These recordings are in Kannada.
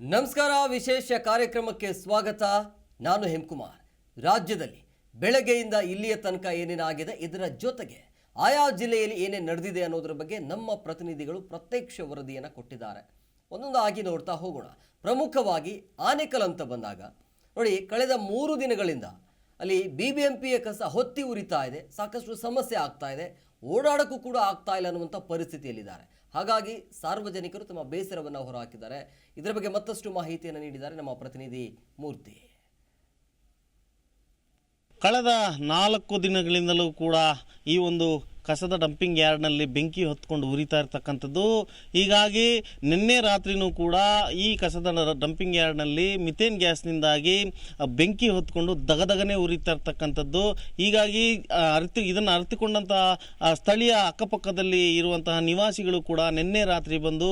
ನಮಸ್ಕಾರ, ವಿಶೇಷ ಕಾರ್ಯಕ್ರಮಕ್ಕೆ ಸ್ವಾಗತ. ನಾನು ಹೇಮಕುಮಾರ್. ರಾಜ್ಯದಲ್ಲಿ ಬೆಳಗ್ಗೆಯಿಂದ ಇಲ್ಲಿಯ ತನಕ ಏನೇನಾಗಿದೆ ಇದರ ಜೊತೆಗೆ ಆಯಾ ಜಿಲ್ಲೆಯಲ್ಲಿ ಏನೇನು ನಡೆದಿದೆ ಅನ್ನೋದ್ರ ಬಗ್ಗೆ ನಮ್ಮ ಪ್ರತಿನಿಧಿಗಳು ಪ್ರತ್ಯಕ್ಷ ವರದಿಯನ್ನು ಕೊಟ್ಟಿದ್ದಾರೆ. ಒಂದೊಂದಾಗಿ ನೋಡ್ತಾ ಹೋಗೋಣ. ಪ್ರಮುಖವಾಗಿ ಆನೆಕಲ್ ಅಂತ ಬಂದಾಗ, ನೋಡಿ, ಕಳೆದ ಮೂರು ದಿನಗಳಿಂದ ಅಲ್ಲಿ ಬಿ ಬಿ ಎಂ ಪಿಯ ಕಸ ಹೊತ್ತಿ ಉರಿತಾ ಇದೆ, ಸಾಕಷ್ಟು ಸಮಸ್ಯೆ ಆಗ್ತಾ ಇದೆ, ಓಡಾಡೋಕ್ಕೂ ಕೂಡ ಆಗ್ತಾ ಇಲ್ಲ ಅನ್ನುವಂಥ ಪರಿಸ್ಥಿತಿಯಲ್ಲಿದ್ದಾರೆ. ಹಾಗಾಗಿ ಸಾರ್ವಜನಿಕರು ತಮ್ಮ ಬೇಸರವನ್ನು ಹೊರಹಾಕಿದ್ದಾರೆ. ಇದರ ಬಗ್ಗೆ ಮತ್ತಷ್ಟು ಮಾಹಿತಿಯನ್ನು ನೀಡಿದ್ದಾರೆ ನಮ್ಮ ಪ್ರತಿನಿಧಿ ಮೂರ್ತಿ. ಕಳೆದ ನಾಲ್ಕು ದಿನಗಳಿಂದಲೂ ಕೂಡ ಈ ಒಂದು ಕಸದ ಡಂಪಿಂಗ್ ಯಾರ್ಡ್ನಲ್ಲಿ ಬೆಂಕಿ ಹೊತ್ಕೊಂಡು ಉರಿತಾ ಇರ್ತಕ್ಕಂಥದ್ದು. ಹೀಗಾಗಿ ನಿನ್ನೆ ರಾತ್ರಿನೂ ಕೂಡ ಈ ಕಸದ ಡಂಪಿಂಗ್ ಯಾರ್ಡ್ನಲ್ಲಿ ಮಿಥೇನ್ ಗ್ಯಾಸ್ನಿಂದಾಗಿ ಬೆಂಕಿ ಹೊತ್ಕೊಂಡು ದಗದಗನೆ ಉರಿತಾ ಇರ್ತಕ್ಕಂಥದ್ದು. ಹೀಗಾಗಿ ಅರಿತು, ಇದನ್ನು ಅರಿತುಕೊಂಡಂತಹ ಸ್ಥಳೀಯ ಅಕ್ಕಪಕ್ಕದಲ್ಲಿ ಇರುವಂತಹ ನಿವಾಸಿಗಳು ಕೂಡ ನಿನ್ನೆ ರಾತ್ರಿ ಬಂದು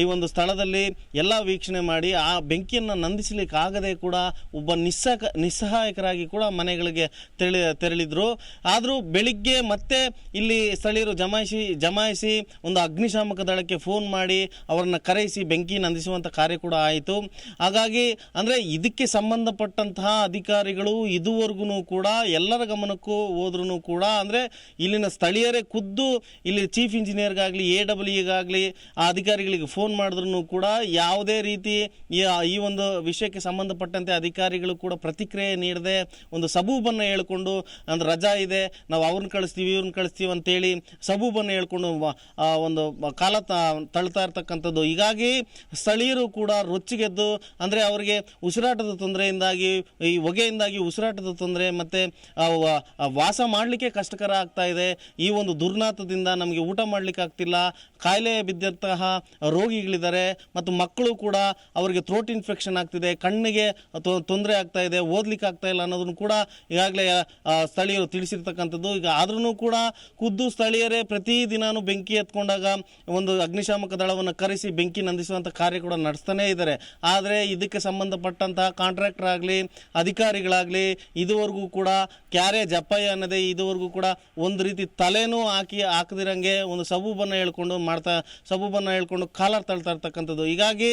ಈ ಒಂದು ಸ್ಥಳದಲ್ಲಿ ಎಲ್ಲ ವೀಕ್ಷಣೆ ಮಾಡಿ, ಆ ಬೆಂಕಿಯನ್ನು ನಂದಿಸಲಿಕ್ಕಾಗದೆ ಕೂಡ ಒಬ್ಬ ನಿಸ್ಸಕ, ನಿಸ್ಸಹಾಯಕರಾಗಿ ಕೂಡ ಮನೆಗಳಿಗೆ ತೆರಳಿ ತೆರಳಿದರು. ಆದರೂ ಬೆಳಿಗ್ಗೆ ಮತ್ತೆ ಇಲ್ಲಿ ಸ್ಥಳೀಯರು ಜಮಾಯಿಸಿ ಜಮಾಯಿಸಿ ಒಂದು ಅಗ್ನಿಶಾಮಕ ದಳಕ್ಕೆ ಫೋನ್ ಮಾಡಿ ಅವರನ್ನು ಕರೆಯಿಸಿ ಬೆಂಕಿ ನಂದಿಸುವಂಥ ಕಾರ್ಯ ಕೂಡ ಆಯಿತು. ಹಾಗಾಗಿ ಅಂದರೆ ಇದಕ್ಕೆ ಸಂಬಂಧಪಟ್ಟಂತಹ ಅಧಿಕಾರಿಗಳು ಇದುವರೆಗೂ ಕೂಡ ಎಲ್ಲರ ಗಮನಕ್ಕೂ ಹೋದ್ರೂ ಕೂಡ ಅಂದರೆ ಇಲ್ಲಿನ ಸ್ಥಳೀಯರೇ ಖುದ್ದು ಇಲ್ಲಿ ಚೀಫ್ ಇಂಜಿನಿಯರ್ಗಾಗಲಿ, ಎ ಡಬ್ಲ್ಯೂಗಾಗಲಿ ಆ ಅಧಿಕಾರಿಗಳಿಗೆ ಫೋನ್ ಮಾಡಿದ್ರು ಕೂಡ ಯಾವುದೇ ರೀತಿ ಈ ಒಂದು ವಿಷಯಕ್ಕೆ ಸಂಬಂಧಪಟ್ಟಂತೆ ಅಧಿಕಾರಿಗಳು ಕೂಡ ಪ್ರತಿಕ್ರಿಯೆ ನೀಡದೆ ಒಂದು ಸಬೂಬನ್ನು ಹೇಳ್ಕೊಂಡು ಅಂದ್ರೆ ರಜಾ ಇದೆ, ನಾವು ಅವ್ರನ್ನ ಕಳಿಸ್ತೀವಿ, ಇವ್ರನ್ನ ಕಳಿಸ್ತೀವಿ ಅಂತೇಳಿ ಸಬೂಬನ್ನು ಹೇಳ್ಕೊಂಡು ಒಂದು ಕಾಲ ತಳ್ತಾ ಇರ್ತಕ್ಕಂಥದ್ದು. ಹೀಗಾಗಿ ಸ್ಥಳೀಯರು ಕೂಡ ರೊಚ್ಚಿಗೆದ್ದು ಅಂದರೆ ಅವರಿಗೆ ಉಸಿರಾಟದ ತೊಂದರೆಯಿಂದಾಗಿ, ಈ ಹೊಗೆಯಿಂದಾಗಿ ಉಸಿರಾಟದ ತೊಂದರೆ ಮತ್ತು ವಾಸ ಮಾಡಲಿಕ್ಕೆ ಕಷ್ಟಕರ ಆಗ್ತಾ ಇದೆ. ಈ ಒಂದು ದುರ್ನಾತದಿಂದ ನಮಗೆ ಊಟ ಮಾಡಲಿಕ್ಕೆ ಆಗ್ತಿಲ್ಲ. ಕಾಯಿಲೆ ಬಿದ್ದಂತಹ ರೋಗಿಗಳಿದ್ದಾರೆ. ಮತ್ತು ಮಕ್ಕಳು ಕೂಡ ಅವರಿಗೆ ಥ್ರೋಟ್ ಇನ್ಫೆಕ್ಷನ್ ಆಗ್ತಿದೆ. ಕಣ್ಣಿಗೆ ತೊಂದರೆ ಆಗ್ತಾ ಇದೆ. ಓದ್ಲಿಕ್ಕೆ ಆಗ್ತಾ ಇಲ್ಲ ಅನ್ನೋದನ್ನು ಕೂಡ ಈಗಾಗಲೇ ಸ್ಥಳೀಯರು ತಿಳಿಸಿರ್ತಕ್ಕಂಥದ್ದು. ಈಗ ಆದ್ರೂ ಕೂಡ ಖುದ್ದು ಸ್ಥಳೀಯರೇ ಪ್ರತಿ ದಿನಾನು ಬೆಂಕಿ ಎತ್ಕೊಂಡಾಗ ಒಂದು ಅಗ್ನಿಶಾಮಕ ದಳವನ್ನು ಕರೆಸಿ ಬೆಂಕಿ ನಂದಿಸುವಂಥ ಕಾರ್ಯ ಕೂಡ ನಡೆಸ್ತಾನೇ ಇದ್ದಾರೆ. ಆದರೆ ಇದಕ್ಕೆ ಸಂಬಂಧಪಟ್ಟಂತಹ ಕಾಂಟ್ರಾಕ್ಟರ್ ಆಗಲಿ, ಅಧಿಕಾರಿಗಳಾಗಲಿ, ಇದುವರೆಗೂ ಕೂಡ ಕ್ಯಾರೆ ಜಪ್ಪಯ್ಯ ಅನ್ನದೇ ಇದುವರೆಗೂ ಕೂಡ ಒಂದು ರೀತಿ ತಲೆನೂ ಹಾಕಿ ಹಾಕದಿರಂಗೆ ಒಂದು ಸಬೂಬನ್ನು ಹೇಳ್ಕೊಂಡು ಮಾಡ್ತಾ, ಸಬೂಬನ್ನು ಹೇಳ್ಕೊಂಡು ಕಾಲರ್ ತಳ್ತಾ ಇರ್ತಕ್ಕಂಥದ್ದು. ಹೀಗಾಗಿ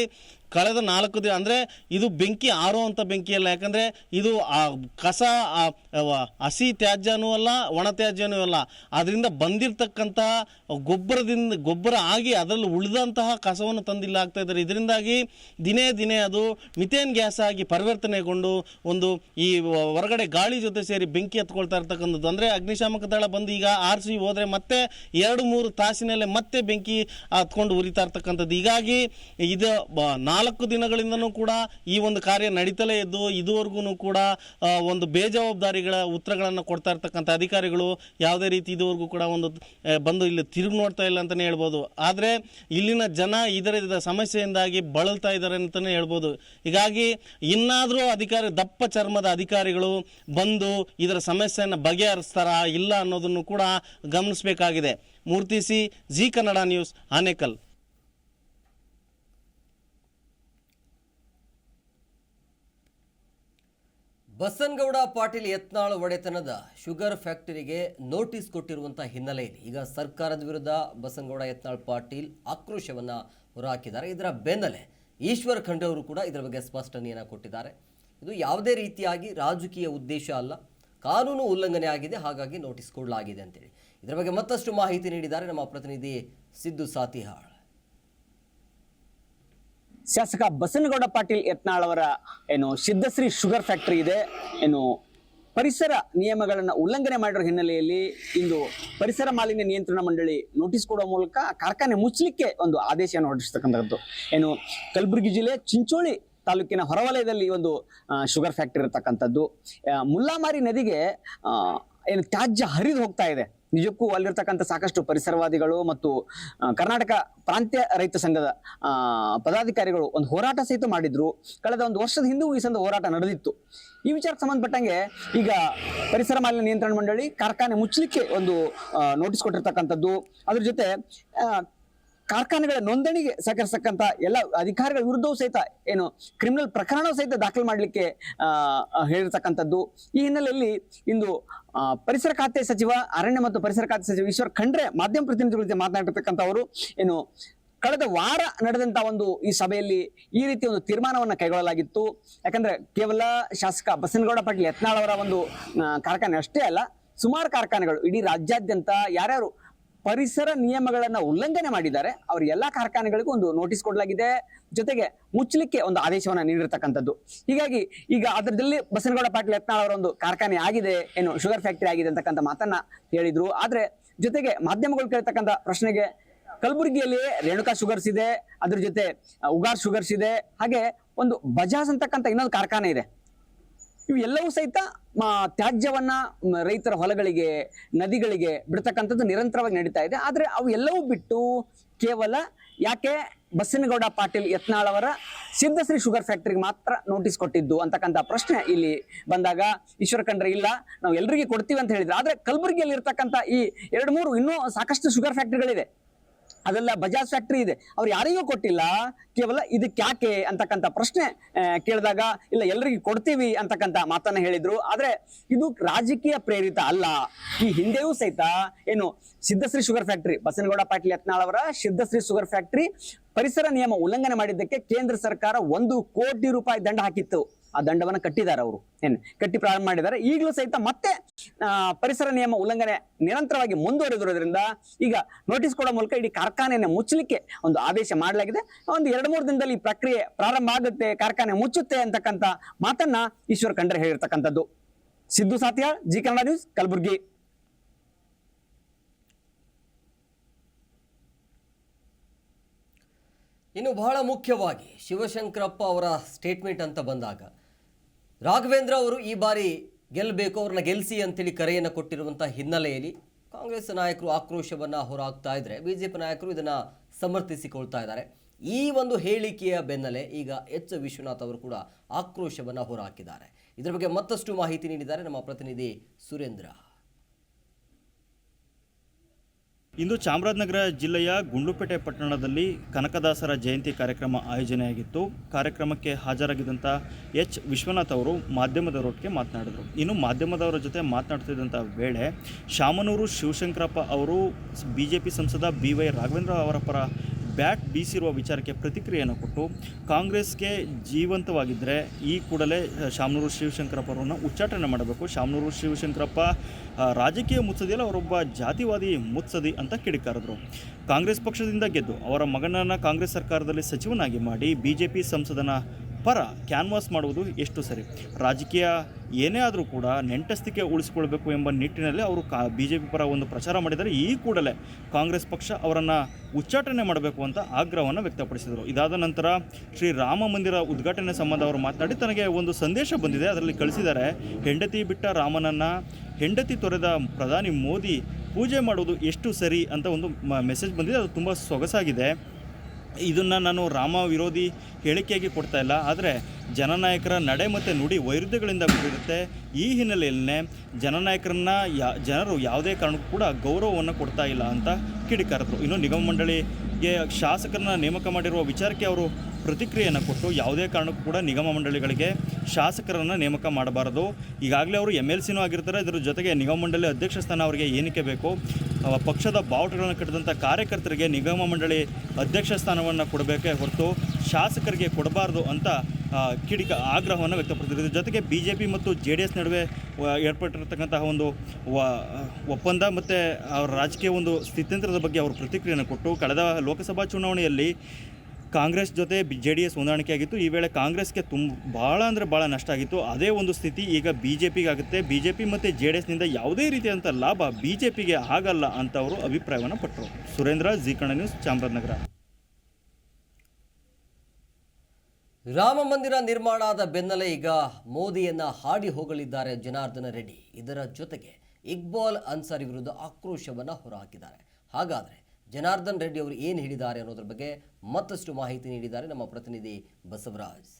ಕಳೆದ ನಾಲ್ಕು ದಿನ, ಅಂದರೆ ಇದು ಬೆಂಕಿ ಆರುವಂಥ ಬೆಂಕಿ ಅಲ್ಲ, ಯಾಕಂದರೆ ಇದು ಆ ಕಸ ಹಸಿ ತ್ಯಾಜ್ಯನೂ ಅಲ್ಲ, ಒಣ ತ್ಯಾಜ್ಯನೂ ಅಲ್ಲ. ಅದರಿಂದ ಬಂದಿರತಕ್ಕಂತಹ ಗೊಬ್ಬರದಿಂದ, ಗೊಬ್ಬರ ಆಗಿ ಅದರಲ್ಲಿ ಉಳಿದಂತಹ ಕಸವನ್ನು ತಂದಿಲ್ಲ, ಆಗ್ತಾ ಇದ್ದಾರೆ. ಇದರಿಂದಾಗಿ ದಿನೇ ದಿನೇ ಅದು ಮಿಥೇನ್ ಗ್ಯಾಸ್ ಆಗಿ ಪರಿವರ್ತನೆಗೊಂಡು ಒಂದು ಈ ಹೊರಗಡೆ ಗಾಳಿ ಜೊತೆ ಸೇರಿ ಬೆಂಕಿ ಹತ್ಕೊಳ್ತಾ ಇರ್ತಕ್ಕಂಥದ್ದು. ಅಂದರೆ ಅಗ್ನಿಶಾಮಕ ದಳ ಬಂದು ಈಗ ಆರಿಸಿ ಹೋದರೆ ಮತ್ತೆ ಎರಡು ಮೂರು ತಾಸಿನಲ್ಲೇ ಮತ್ತೆ ಬೆಂಕಿ ಹತ್ಕೊಂಡು ಉರಿತಾ ಇರ್ತಕ್ಕಂಥದ್ದು. ಹೀಗಾಗಿ ಇದು ಬ- ನಾಲ್ಕು ದಿನಗಳಿಂದನೂ ಕೂಡ ಈ ಒಂದು ಕಾರ್ಯ ನಡೀತಲೇ ಇದ್ದು, ಇದುವರೆಗೂ ಕೂಡ ಒಂದು ಬೇಜವಾಬ್ದಾರಿಗಳ ಉತ್ತರಗಳನ್ನು ಕೊಡ್ತಾ ಇರ್ತಕ್ಕಂಥ ಅಧಿಕಾರಿಗಳು ಯಾವುದೇ ರೀತಿ ಇದುವರೆಗೂ ಕೂಡ ಒಂದು ಬಂದು ಇಲ್ಲಿ ತಿರುಗಿ ನೋಡ್ತಾ ಇಲ್ಲ ಅಂತಲೇ ಹೇಳ್ಬೋದು. ಆದರೆ ಇಲ್ಲಿನ ಜನ ಇದರ ಸಮಸ್ಯೆಯಿಂದಾಗಿ ಬಳಲ್ತಾ ಇದ್ದಾರೆ ಅಂತಲೇ ಹೇಳ್ಬೋದು. ಹೀಗಾಗಿ ಇನ್ನಾದರೂ ಅಧಿಕಾರಿ, ದಪ್ಪ ಚರ್ಮದ ಅಧಿಕಾರಿಗಳು ಬಂದು ಇದರ ಸಮಸ್ಯೆಯನ್ನು ಬಗೆಹರಿಸ್ತಾರಾ ಇಲ್ಲ ಅನ್ನೋದನ್ನು ಕೂಡ ಗಮನಿಸಬೇಕಾಗಿದೆ. Murthy C Zee Kannada news, Anekal. Basanagouda Patil Yatnal ಒಡೆತನದ ಶುಗರ್ ಫ್ಯಾಕ್ಟರಿಗೆ ನೋಟಿಸ್ ಕೊಟ್ಟಿರುವಂಥ ಹಿನ್ನೆಲೆಯಲ್ಲಿ ಈಗ ಸರ್ಕಾರದ ವಿರುದ್ಧ ಬಸನಗೌಡ ಯತ್ನಾಳ್ ಪಾಟೀಲ್ ಆಕ್ರೋಶವನ್ನು ಹೊರಹಾಕಿದ್ದಾರೆ ಇದರ ಬೆನ್ನಲ್ಲೇ ಈಶ್ವರ್ ಖಂಡ್ರೆ ಅವರು ಕೂಡ ಇದರ ಬಗ್ಗೆ ಸ್ಪಷ್ಟನೆಯನ್ನು ಕೊಟ್ಟಿದ್ದಾರೆ. ಇದು ಯಾವುದೇ ರೀತಿಯಾಗಿ ರಾಜಕೀಯ ಉದ್ದೇಶ ಅಲ್ಲ. ಕಾನೂನು ಉಲ್ಲಂಘನೆ ಆಗಿದೆ. ಹಾಗಾಗಿ ನೋಟಿಸ್ ಕೊಡಲಾಗಿದೆ ಅಂತೇಳಿ. ಇದರ ಬಗ್ಗೆ ಮತ್ತಷ್ಟು ಮಾಹಿತಿ ನೀಡಿದ್ದಾರೆ ನಮ್ಮ ಪ್ರತಿನಿಧಿ ಸಿದ್ದು ಸಾತಿಹಾಳ್. ಶಾಸಕ ಬಸನಗೌಡ ಪಾಟೀಲ್ ಯತ್ನಾಳ್ ಅವರ, ಏನು, ಸಿದ್ಧಶ್ರೀ ಶುಗರ್ ಫ್ಯಾಕ್ಟರಿ ಇದೆ, ಏನು, ಪರಿಸರ ನಿಯಮಗಳನ್ನು ಉಲ್ಲಂಘನೆ ಮಾಡಿರೋ ಹಿನ್ನೆಲೆಯಲ್ಲಿ ಇಂದು ಪರಿಸರ ಮಾಲಿನ್ಯ ನಿಯಂತ್ರಣ ಮಂಡಳಿ ನೋಟಿಸ್ ಕೊಡುವ ಮೂಲಕ ಕಾರ್ಖಾನೆ ಮುಚ್ಚಲಿಕ್ಕೆ ಒಂದು ಆದೇಶವನ್ನು ಹೊರಡಿಸ್ತಕ್ಕಂಥದ್ದು ಏನು, ಕಲಬುರಗಿ ಜಿಲ್ಲೆ ಚಿಂಚೋಳಿ ತಾಲೂಕಿನ ಹೊರವಲಯದಲ್ಲಿ ಒಂದು ಶುಗರ್ ಫ್ಯಾಕ್ಟರಿ ಇರತಕ್ಕಂಥದ್ದು. ಮುಲ್ಲಾಮಾರಿ ನದಿಗೆ ಏನು, ತ್ಯಾಜ್ಯ ಹರಿದು ಹೋಗ್ತಾ ಇದೆ. ನಿಜಕ್ಕೂ ಅಲ್ಲಿರ್ತಕ್ಕಂಥ ಸಾಕಷ್ಟು ಪರಿಸರವಾದಿಗಳು ಮತ್ತು ಕರ್ನಾಟಕ ಪ್ರಾಂತ್ಯ ರೈತ ಸಂಘದ ಪದಾಧಿಕಾರಿಗಳು ಒಂದು ಹೋರಾಟ ಸಹಿತ ಮಾಡಿದ್ರು. ಕಳೆದ ಒಂದು ವರ್ಷದ ಹಿಂದೂ ಈ ಸಂದ ಹೋರಾಟ ನಡೆದಿತ್ತು. ಈ ವಿಚಾರಕ್ಕೆ ಸಂಬಂಧಪಟ್ಟಂಗೆ ಈಗ ಪರಿಸರ ಮಾಲಿನ್ಯ ನಿಯಂತ್ರಣ ಮಂಡಳಿ ಕಾರ್ಖಾನೆ ಮುಚ್ಚಲಿಕ್ಕೆ ಒಂದು ನೋಟಿಸ್ ಕೊಟ್ಟಿರ್ತಕ್ಕಂಥದ್ದು. ಅದ್ರ ಜೊತೆ ಕಾರ್ಖಾನೆಗಳ ನೋಂದಣಿಗೆ ಸಹಕರಿಸತಕ್ಕಂತ ಎಲ್ಲ ಅಧಿಕಾರಿಗಳ ವಿರುದ್ಧವೂ ಸಹಿತ ಏನು ಕ್ರಿಮಿನಲ್ ಪ್ರಕರಣ ಸಹಿತ ದಾಖಲು ಮಾಡಲಿಕ್ಕೆ ಹೇಳಿರ್ತಕ್ಕಂಥದ್ದು. ಈ ಹಿನ್ನೆಲೆಯಲ್ಲಿ ಇಂದು ಪರಿಸರ ಖಾತೆ ಸಚಿವ, ಅರಣ್ಯ ಮತ್ತು ಪರಿಸರ ಖಾತೆ ಸಚಿವ ಈಶ್ವರ್ ಖಂಡ್ರೆ ಮಾಧ್ಯಮ ಪ್ರತಿನಿಧಿಗಳ ಜೊತೆ ಮಾತನಾಡಿರ್ತಕ್ಕಂಥವರು ಏನು ಕಳೆದ ವಾರ ನಡೆದಂತ ಒಂದು ಈ ಸಭೆಯಲ್ಲಿ ಈ ರೀತಿ ಒಂದು ತೀರ್ಮಾನವನ್ನು ಕೈಗೊಳ್ಳಲಾಗಿತ್ತು. ಯಾಕಂದ್ರೆ ಕೇವಲ ಶಾಸಕ ಬಸನಗೌಡ ಪಾಟೀಲ್ ಯತ್ನಾಳ್ ಅವರ ಒಂದು ಕಾರ್ಖಾನೆ ಅಷ್ಟೇ ಅಲ್ಲ, ಸುಮಾರು ಕಾರ್ಖಾನೆಗಳು ಇಡೀ ರಾಜ್ಯಾದ್ಯಂತ ಯಾರ್ಯಾರು ಪರಿಸರ ನಿಯಮಗಳನ್ನ ಉಲ್ಲಂಘನೆ ಮಾಡಿದ್ದಾರೆ. ಅವ್ರ ಎಲ್ಲಾ ಕಾರ್ಖಾನೆಗಳಿಗೂ ಒಂದು ನೋಟಿಸ್ ಕೊಡಲಾಗಿದೆ. ಜೊತೆಗೆ ಮುಚ್ಚಲಿಕ್ಕೆ ಒಂದು ಆದೇಶವನ್ನ ನೀಡಿರ್ತಕ್ಕಂಥದ್ದು. ಹೀಗಾಗಿ ಈಗ ಅದರಲ್ಲಿ ಬಸನಗೌಡ ಪಾಟೀಲ್ ಯತ್ನಾಳ್ ಅವರ ಒಂದು ಕಾರ್ಖಾನೆ ಆಗಿದೆ ಏನು ಶುಗರ್ ಫ್ಯಾಕ್ಟರಿ ಆಗಿದೆ ಅಂತಕ್ಕಂಥ ಮಾತನ್ನ ಹೇಳಿದ್ರು. ಆದ್ರೆ ಜೊತೆಗೆ ಮಾಧ್ಯಮಗಳು ಕೇಳ್ತಕ್ಕಂಥ ಪ್ರಶ್ನೆಗೆ ಕಲಬುರಗಿಯಲ್ಲಿ ರೇಣುಕಾ ಶುಗರ್ಸ್ ಇದೆ, ಅದ್ರ ಜೊತೆ ಉಗಾರ್ ಶುಗರ್ಸ್ ಇದೆ, ಹಾಗೆ ಒಂದು ಬಜಾಜ್ ಅಂತಕ್ಕಂಥ ಇನ್ನೊಂದು ಕಾರ್ಖಾನೆ ಇದೆ. ಇವೆಲ್ಲವೂ ಸಹಿತ ತ್ಯಾಜ್ಯವನ್ನ ರೈತರ ಹೊಲಗಳಿಗೆ, ನದಿಗಳಿಗೆ ಬಿಡ್ತಕ್ಕಂಥದ್ದು ನಿರಂತರವಾಗಿ ನಡೀತಾ ಇದೆ. ಆದರೆ ಅವು ಎಲ್ಲವೂ ಬಿಟ್ಟು ಕೇವಲ ಯಾಕೆ ಬಸ್ಸಿನಗೌಡ ಪಾಟೀಲ್ ಯತ್ನಾಳ್ ಅವರ ಸಿದ್ಧಶ್ರೀ ಶುಗರ್ ಫ್ಯಾಕ್ಟ್ರಿಗೆ ಮಾತ್ರ ನೋಟಿಸ್ ಕೊಟ್ಟಿದ್ದು ಅಂತಕ್ಕಂಥ ಪ್ರಶ್ನೆ ಇಲ್ಲಿ ಬಂದಾಗ ಈಶ್ವರ ಕಂಡ್ರೆ ಇಲ್ಲ, ನಾವು ಎಲ್ರಿಗೂ ಕೊಡ್ತೀವಿ ಅಂತ ಹೇಳಿದ್ರೆ. ಆದರೆ ಕಲಬುರಗಿಯಲ್ಲಿ ಇರ್ತಕ್ಕಂಥ ಈ ಎರಡು ಮೂರು ಇನ್ನೂ ಸಾಕಷ್ಟು ಶುಗರ್ ಫ್ಯಾಕ್ಟರಿಗಳಿದೆ. ಅದೆಲ್ಲ ಬಜಾಜ್ ಫ್ಯಾಕ್ಟ್ರಿ ಇದೆ. ಅವ್ರು ಯಾರಿಗೂ ಕೊಟ್ಟಿಲ್ಲ. ಕೇವಲ ಇದಕ್ಕೆ ಯಾಕೆ ಅಂತಕ್ಕಂಥ ಪ್ರಶ್ನೆ ಕೇಳಿದಾಗ, ಇಲ್ಲ, ಎಲ್ರಿಗೂ ಕೊಡ್ತೀವಿ ಅಂತಕ್ಕಂಥ ಮಾತನ್ನ ಹೇಳಿದ್ರು. ಆದರೆ ಇದು ರಾಜಕೀಯ ಪ್ರೇರಿತ ಅಲ್ಲ. ಈ ಹಿಂದೆಯೂ ಸಹಿತ ಏನು ಸಿದ್ಧಶ್ರೀ ಶುಗರ್ ಫ್ಯಾಕ್ಟ್ರಿ, ಬಸನಗೌಡ ಪಾಟೀಲ್ ಯತ್ನಾಳ್ ಅವರ ಸಿದ್ಧಶ್ರೀ ಶುಗರ್ ಫ್ಯಾಕ್ಟ್ರಿ ಪರಿಸರ ನಿಯಮ ಉಲ್ಲಂಘನೆ ಮಾಡಿದ್ದಕ್ಕೆ ಕೇಂದ್ರ ಸರ್ಕಾರ ಒಂದು ಕೋಟಿ ರೂಪಾಯಿ ದಂಡ ಹಾಕಿತ್ತು. ಆ ದಂಡವನ್ನ ಕಟ್ಟಿದ್ದಾರೆ ಅವರು. ಏನ್? ಕಟ್ಟಿ ಪ್ರಾರಂಭ ಮಾಡಿದ್ದಾರೆ. ಈಗಲೂ ಸಹಿತ ಮತ್ತೆ ಪರಿಸರ ನಿಯಮ ಉಲ್ಲಂಘನೆ ನಿರಂತರವಾಗಿ ಮುಂದುವರೆದಿರೋದ್ರಿಂದ ಈಗ ನೋಟಿಸ್ ಕೊಡೋ ಮೂಲಕ ಇಡೀ ಕಾರ್ಖಾನೆಯನ್ನು ಮುಚ್ಚಲಿಕ್ಕೆ ಒಂದು ಆದೇಶ ಮಾಡಲಾಗಿದೆ. ಒಂದು ಎರಡು ಮೂರು ದಿನದಲ್ಲಿ ಈ ಪ್ರಕ್ರಿಯೆ ಪ್ರಾರಂಭ ಆಗುತ್ತೆ, ಕಾರ್ಖಾನೆ ಮುಚ್ಚುತ್ತೆ ಅಂತಕ್ಕಂಥ ಮಾತನ್ನ Eshwar Khandre ಹೇಳಿರ್ತಕ್ಕಂಥದ್ದು. Siddu Sathya, Zee Kannada news, Kalaburagi. ಇನ್ನು ಬಹಳ ಮುಖ್ಯವಾಗಿ ಶಿವಶಂಕರಪ್ಪ ಅವರ ಸ್ಟೇಟ್ಮೆಂಟ್ ಅಂತ ಬಂದಾಗ ರಾಘವೇಂದ್ರ ಅವರು ಈ ಬಾರಿ ಗೆಲ್ಲಬೇಕು, ಅವ್ರನ್ನ ಗೆಲ್ಲಿಸಿ ಅಂತೇಳಿ ಕರೆಯನ್ನು ಕೊಟ್ಟಿರುವಂಥ ಹಿನ್ನೆಲೆಯಲ್ಲಿ ಕಾಂಗ್ರೆಸ್ ನಾಯಕರು ಆಕ್ರೋಶವನ್ನು ಹೊರಹಾಕ್ತಾ ಇದ್ದರೆ ಬಿ ಜೆ ಪಿ ನಾಯಕರು ಇದನ್ನು ಸಮರ್ಥಿಸಿಕೊಳ್ತಾ ಇದ್ದಾರೆ. ಈ ಒಂದು ಹೇಳಿಕೆಯ ಬೆನ್ನಲ್ಲೇ ಈಗ ಎಚ್ ವಿಶ್ವನಾಥ್ ಅವರು ಕೂಡ ಆಕ್ರೋಶವನ್ನು ಹೊರಹಾಕಿದ್ದಾರೆ ಇದರ ಬಗ್ಗೆ ಮತ್ತಷ್ಟು ಮಾಹಿತಿ ನೀಡಿದ್ದಾರೆ ನಮ್ಮ ಪ್ರತಿನಿಧಿ ಸುರೇಂದ್ರ. ಇಂದು ಚಾಮರಾಜನಗರ ಜಿಲ್ಲೆಯ ಗುಂಡ್ಲುಪೇಟೆ ಪಟ್ಟಣದಲ್ಲಿ ಕನಕದಾಸರ ಜಯಂತಿ ಕಾರ್ಯಕ್ರಮ ಆಯೋಜನೆಯಾಗಿತ್ತು. ಕಾರ್ಯಕ್ರಮಕ್ಕೆ ಹಾಜರಾಗಿದ್ದಂಥ ಎಚ್. ವಿಶ್ವನಾಥ್ ಅವರು ಮಾಧ್ಯಮದವರೊಟ್ಟಿಗೆ ಮಾತನಾಡಿದರು. ಇನ್ನು ಮಾಧ್ಯಮದವರ ಜೊತೆ ಮಾತನಾಡ್ತಿದ್ದಂಥ ವೇಳೆ ಶಾಮನೂರು ಶಿವಶಂಕರಪ್ಪ ಅವರು ಬಿ ಜೆ ಪಿ ಸಂಸದ ಬಿ ವೈ ರಾಘವೇಂದ್ರ ಅವರ ಪರ ಬ್ಯಾಟ್ ಬೀಸಿರುವ ವಿಚಾರಕ್ಕೆ ಪ್ರತಿಕ್ರಿಯೆಯನ್ನು ಕೊಟ್ಟು ಕಾಂಗ್ರೆಸ್ಗೆ ಜೀವಂತವಾಗಿದ್ದರೆ ಈ ಕೂಡಲೇ ಶಾಮನೂರು ಶಿವಶಂಕರಪ್ಪ ಅವರನ್ನು ಉಚ್ಚಾಟನೆ ಮಾಡಬೇಕು. ಶಾಮನೂರು ಶಿವಶಂಕರಪ್ಪ ರಾಜಕೀಯ ಮುತ್ಸದಿಯಲ್ಲ, ಅವರೊಬ್ಬ ಜಾತಿವಾದಿ ಮುತ್ಸದಿ ಅಂತ ಕಿಡಿಕಾರಿದ್ರು. ಕಾಂಗ್ರೆಸ್ ಪಕ್ಷದಿಂದ ಗೆದ್ದು ಅವರ ಮಗನನ್ನು ಕಾಂಗ್ರೆಸ್ ಸರ್ಕಾರದಲ್ಲಿ ಸಚಿವನಾಗಿ ಮಾಡಿ ಬಿ ಸಂಸದನ ಪರ ಕ್ಯಾನ್ವಾಸ್ ಮಾಡುವುದು ಎಷ್ಟು ಸರಿ? ರಾಜಕೀಯ ಏನೇ ಆದರೂ ಕೂಡ ನೆಂಟಸ್ತಿಕೆ ಉಳಿಸಿಕೊಳ್ಬೇಕು ಎಂಬ ನಿಟ್ಟಿನಲ್ಲಿ ಅವರು ಕಾ ಬಿ ಜೆ ಪಿ ಪರ ಒಂದು ಪ್ರಚಾರ ಮಾಡಿದರೆ ಈ ಕೂಡಲೇ ಕಾಂಗ್ರೆಸ್ ಪಕ್ಷ ಅವರನ್ನು ಉಚ್ಚಾಟನೆ ಮಾಡಬೇಕು ಅಂತ ಆಗ್ರಹವನ್ನು ವ್ಯಕ್ತಪಡಿಸಿದರು. ಇದಾದ ನಂತರ ಶ್ರೀ ರಾಮ ಮಂದಿರ ಉದ್ಘಾಟನೆ ಸಂಬಂಧ ಅವರು ಮಾತನಾಡಿ, ತನಗೆ ಒಂದು ಸಂದೇಶ ಬಂದಿದೆ. ಅದರಲ್ಲಿ ಕಳಿಸಿದ್ದಾರೆ, ಹೆಂಡತಿ ಬಿಟ್ಟ ರಾಮನನ್ನು ಹೆಂಡತಿ ತೊರೆದ ಪ್ರಧಾನಿ ಮೋದಿ ಪೂಜೆ ಮಾಡುವುದು ಎಷ್ಟು ಸರಿ? ಅಂತ ಒಂದು ಮೆಸೇಜ್ ಬಂದಿದೆ. ಅದು ತುಂಬ ಸೊಗಸಾಗಿದೆ. ಇದನ್ನು ನಾನು ರಾಮ ವಿರೋಧಿ ಹೇಳಿಕೆಯಾಗಿ ಕೊಡ್ತಾ ಇಲ್ಲ, ಆದರೆ ಜನನಾಯಕರ ನಡೆ ಮತ್ತು ನುಡಿ ವೈರುಧ್ಯಗಳಿಂದ ಕೂಡಿರುತ್ತೆ. ಈ ಹಿನ್ನೆಲೆಯಲ್ಲೇ ಜನನಾಯಕರನ್ನ ಯಾ, ಜನರು ಯಾವುದೇ ಕಾರಣಕ್ಕೂ ಕೂಡ ಗೌರವವನ್ನು ಕೊಡ್ತಾ ಇಲ್ಲ ಅಂತ ಕಿಡಿಕಾರಿದ್ರು. ಇನ್ನು ನಿಗಮ ಮಂಡಳಿಗೆ ಶಾಸಕರನ್ನ ನೇಮಕ ಮಾಡಿರುವ ವಿಚಾರಕ್ಕೆ ಅವರು ಪ್ರತಿಕ್ರಿಯೆಯನ್ನು ಕೊಟ್ಟು ಯಾವುದೇ ಕಾರಣಕ್ಕೂ ಕೂಡ ನಿಗಮ ಮಂಡಳಿಗಳಿಗೆ ಶಾಸಕರನ್ನು ನೇಮಕ ಮಾಡಬಾರದು. ಈಗಾಗಲೇ ಅವರು ಎಂ ಎಲ್ ಸಿನೂ ಆಗಿರ್ತಾರೆ. ಇದರ ಜೊತೆಗೆ ನಿಗಮ ಮಂಡಳಿ ಅಧ್ಯಕ್ಷ ಸ್ಥಾನ ಅವರಿಗೆ ಏನಕ್ಕೆ ಬೇಕು. ಪಕ್ಷದ ಬಾವುಟಗಳನ್ನು ಕಟ್ಟಿದಂಥ ಕಾರ್ಯಕರ್ತರಿಗೆ ನಿಗಮ ಮಂಡಳಿ ಅಧ್ಯಕ್ಷ ಸ್ಥಾನವನ್ನು ಕೊಡಬೇಕೇ ಹೊರತು ಶಾಸಕರಿಗೆ ಕೊಡಬಾರ್ದು ಅಂತ ಕಿಡಿಕ, ಆಗ್ರಹವನ್ನು ವ್ಯಕ್ತಪಡಿಸಿದ್ರು. ಜೊತೆಗೆ ಬಿ ಜೆ ಪಿ ಮತ್ತು ಜೆ ಡಿ ಎಸ್ ನಡುವೆ ಏರ್ಪಟ್ಟಿರತಕ್ಕಂತಹ ಒಂದು ಒಪ್ಪಂದ ಮತ್ತು ಅವರ ರಾಜಕೀಯ ಒಂದು ಸ್ಥಿತ್ಯಂತರದ ಬಗ್ಗೆ ಅವರು ಪ್ರತಿಕ್ರಿಯೆಯನ್ನು ಕೊಟ್ಟು, ಕಳೆದ ಲೋಕಸಭಾ ಚುನಾವಣೆಯಲ್ಲಿ ಕಾಂಗ್ರೆಸ್ ಜೊತೆ ಬಿ ಜೆ ಡಿ ಎಸ್ ಹೊಂದಾಣಿಕೆ ಆಗಿತ್ತು ಈ ವೇಳೆ ಕಾಂಗ್ರೆಸ್ಗೆ ತುಂಬ ಭಾಳ ಅಂದರೆ ಭಾಳ ನಷ್ಟ ಆಗಿತ್ತು. ಅದೇ ಒಂದು ಸ್ಥಿತಿ ಈಗ ಬಿ ಜೆ ಪಿಗೆ ಆಗುತ್ತೆ. ಬಿ ಜೆ ಪಿ ಮತ್ತು ಜೆ ಡಿ ಎಸ್ನಿಂದ ಯಾವುದೇ ರೀತಿಯಾದಂಥ ಲಾಭ ಬಿ ಜೆ ಪಿಗೆ ಆಗಲ್ಲ ಅಂತ ಅವರು ಅಭಿಪ್ರಾಯವನ್ನು ಪಟ್ಟರು ಸುರೇಂದ್ರ, ಜಿ ಕನ್ನಡ ನ್ಯೂಸ್, ಚಾಮರಾಜನಗರ. ರಾಮ ಮಂದಿರ ನಿರ್ಮಾಣ ಆದ ಬೆನ್ನಲ್ಲೇ ಈಗ ಮೋದಿಯನ್ನ ಹಾಡಿ ಹೋಗಲಿದ್ದಾರೆ ಜನಾರ್ದನ ರೆಡ್ಡಿ. ಇದರ ಜೊತೆಗೆ ಇಕ್ಬಾಲ್ ಅನ್ಸಾರಿ ವಿರುದ್ಧ ಆಕ್ರೋಶವನ್ನು ಹೊರಹಾಕಿದ್ದಾರೆ. ಹಾಗಾದರೆ ಜನಾರ್ದನ್ ರೆಡ್ಡಿ ಅವರು ಏನು ಹೇಳಿದ್ದಾರೆ ಅನ್ನೋದ್ರ ಬಗ್ಗೆ ಮತ್ತಷ್ಟು ಮಾಹಿತಿ ನೀಡಿದ್ದಾರೆ ನಮ್ಮ ಪ್ರತಿನಿಧಿ ಬಸವರಾಜ್.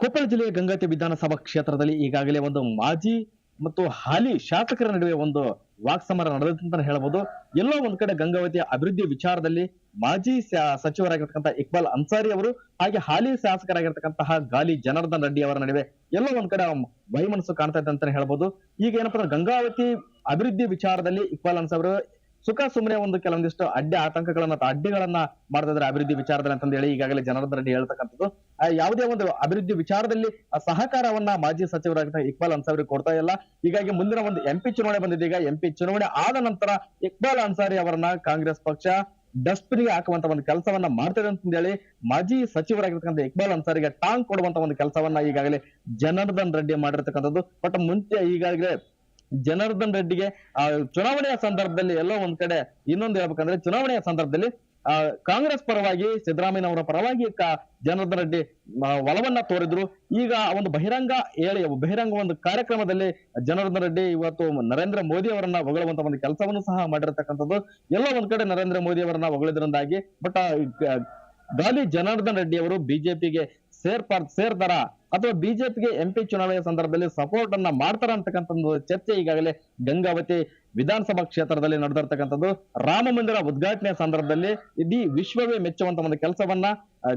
ಕೊಪ್ಪಳ ಜಿಲ್ಲೆಯ ಗಂಗಾವತಿ ವಿಧಾನಸಭಾ ಕ್ಷೇತ್ರದಲ್ಲಿ ಈಗಾಗಲೇ ಒಂದು ಮಾಜಿ ಮತ್ತು ಹಾಲಿ ಶಾಸಕರ ನಡುವೆ ಒಂದು ವಾಕ್ಸಮರ ನಡೆದಂತ ಹೇಳಬಹುದು ಎಲ್ಲೋ ಒಂದ್ ಕಡೆ ಗಂಗಾವತಿಯ ಅಭಿವೃದ್ಧಿ ವಿಚಾರದಲ್ಲಿ ಮಾಜಿ ಸಚಿವರಾಗಿರ್ತಕ್ಕಂಥ ಇಕ್ಬಾಲ್ ಅನ್ಸಾರಿ ಅವರು ಹಾಗೆ ಹಾಲಿ ಶಾಸಕರಾಗಿರ್ತಕ್ಕಂತಹ ಗಾಲಿ ಜನಾರ್ದನ್ ರೆಡ್ಡಿ ಅವರ ನಡುವೆ ಎಲ್ಲ ಒಂದ್ ಕಡೆ ವೈಮನಸ್ಸು ಕಾಣ್ತಾ ಇದೆ ಅಂತಾನೆ ಹೇಳ್ಬೋದು. ಈಗ ಏನಪ್ಪಾ ಗಂಗಾವತಿ ಅಭಿವೃದ್ಧಿ ವಿಚಾರದಲ್ಲಿ ಇಕ್ಬಾಲ್ ಅನ್ಸಾರಿ ಅವರು ಸುಖ ಸುಮ್ಮನೆ ಒಂದು ಕೆಲವೊಂದಿಷ್ಟು ಅಡ್ಡಿ ಆತಂಕಗಳನ್ನ ಅಥವಾ ಅಡ್ಡಿಗಳನ್ನ ಮಾಡ್ತಾ ಇದ್ದಾರೆ ಅಭಿವೃದ್ಧಿ ವಿಚಾರದಲ್ಲಿ ಅಂತಂದು ಹೇಳಿ ಈಗಾಗಲೇ ಜನಾರ್ದನ್ ರೆಡ್ಡಿ ಹೇಳ್ತಕ್ಕಂಥದ್ದು. ಯಾವುದೇ ಒಂದು ಅಭಿವೃದ್ಧಿ ವಿಚಾರದಲ್ಲಿ ಸಹಕಾರವನ್ನ ಮಾಜಿ ಸಚಿವರಾಗಿದ್ದ ಇಕ್ಬಾಲ್ ಅನ್ಸಾರಿ ಕೊಡ್ತಾ ಇಲ್ಲ. ಹೀಗಾಗಿ ಮುಂದಿನ ಒಂದು ಎಂಪಿ ಚುನಾವಣೆ ಬಂದಿದೆ. ಈಗ ಎಂಪಿ ಚುನಾವಣೆ ಆದ ನಂತರ ಇಕ್ಬಾಲ್ ಅನ್ಸಾರಿ ಅವರನ್ನ ಕಾಂಗ್ರೆಸ್ ಪಕ್ಷ ಡಸ್ಟ್ಬಿನ್ಗೆ ಹಾಕುವಂತ ಒಂದು ಕೆಲಸವನ್ನ ಮಾಡ್ತಾರೆ ಅಂತ ಹೇಳಿ ಮಾಜಿ ಸಚಿವರಾಗಿರ್ತಕ್ಕಂಥ ಇಕ್ಬಾಲ್ ಅನ್ಸಾರಿಗೆ ಟಾಂಗ್ ಕೊಡುವಂತ ಒಂದು ಕೆಲಸವನ್ನ ಈಗಾಗಲೇ ಜನಾರ್ದನ್ ರೆಡ್ಡಿ ಮಾಡಿರ್ತಕ್ಕಂಥದ್ದು. ಬಟ್ ಮುಂಚೆ ಈಗಾಗಲೇ ಜನಾರ್ದನ್ ರೆಡ್ಡಿಗೆ, ಆ, ಚುನಾವಣೆಯ ಸಂದರ್ಭದಲ್ಲಿ ಎಲ್ಲೋ ಒಂದ್ ಕಡೆ ಇನ್ನೊಂದು ಹೇಳ್ಬೇಕಂದ್ರೆ ಚುನಾವಣೆಯ ಸಂದರ್ಭದಲ್ಲಿ ಕಾಂಗ್ರೆಸ್ ಪರವಾಗಿ ಸಿದ್ದರಾಮಯ್ಯ ಅವರ ಪರವಾಗಿ ಜನಾರ್ದನ್ ರೆಡ್ಡಿ ಒಲವನ್ನ ತೋರಿದ್ರು. ಈಗ ಒಂದು ಬಹಿರಂಗ ಹೇಳಿ ಬಹಿರಂಗ ಒಂದು ಕಾರ್ಯಕ್ರಮದಲ್ಲಿ ಜನಾರ್ದನ್ ರೆಡ್ಡಿ ಇವತ್ತು ನರೇಂದ್ರ ಮೋದಿ ಅವರನ್ನ ಹೊಗಳುವಂತ ಒಂದು ಕೆಲಸವನ್ನು ಸಹ ಮಾಡಿರ್ತಕ್ಕಂಥದ್ದು. ಎಲ್ಲ ಒಂದ್ ಕಡೆ ನರೇಂದ್ರ ಮೋದಿ ಅವರನ್ನ ಹೊಗಳಿದ್ರಿಂದಾಗಿ, ಬಟ್ ಗಾಲಿ ಜನಾರ್ದನ್ ರೆಡ್ಡಿ ಅವರು ಬಿಜೆಪಿಗೆ ಸೇರ್ಪಾರ್ ಸೇರ್ತಾರ ಅಥವಾ ಬಿಜೆಪಿಗೆ ಎಂಪಿ ಚುನಾವಣೆಯ ಸಂದರ್ಭದಲ್ಲಿ ಸಪೋರ್ಟ್ ಅನ್ನ ಮಾಡ್ತಾರ ಅಂತಕ್ಕಂಥ ಒಂದು ಚರ್ಚೆ ಈಗಾಗಲೇ ಗಂಗಾವತಿ ವಿಧಾನಸಭಾ ಕ್ಷೇತ್ರದಲ್ಲಿ ನಡೆದಿರ್ತಕ್ಕಂಥದ್ದು. ರಾಮ ಮಂದಿರ ಉದ್ಘಾಟನೆ ಸಂದರ್ಭದಲ್ಲಿ ಇಡೀ ವಿಶ್ವವೇ ಮೆಚ್ಚುವಂತ ಒಂದು ಕೆಲಸವನ್ನ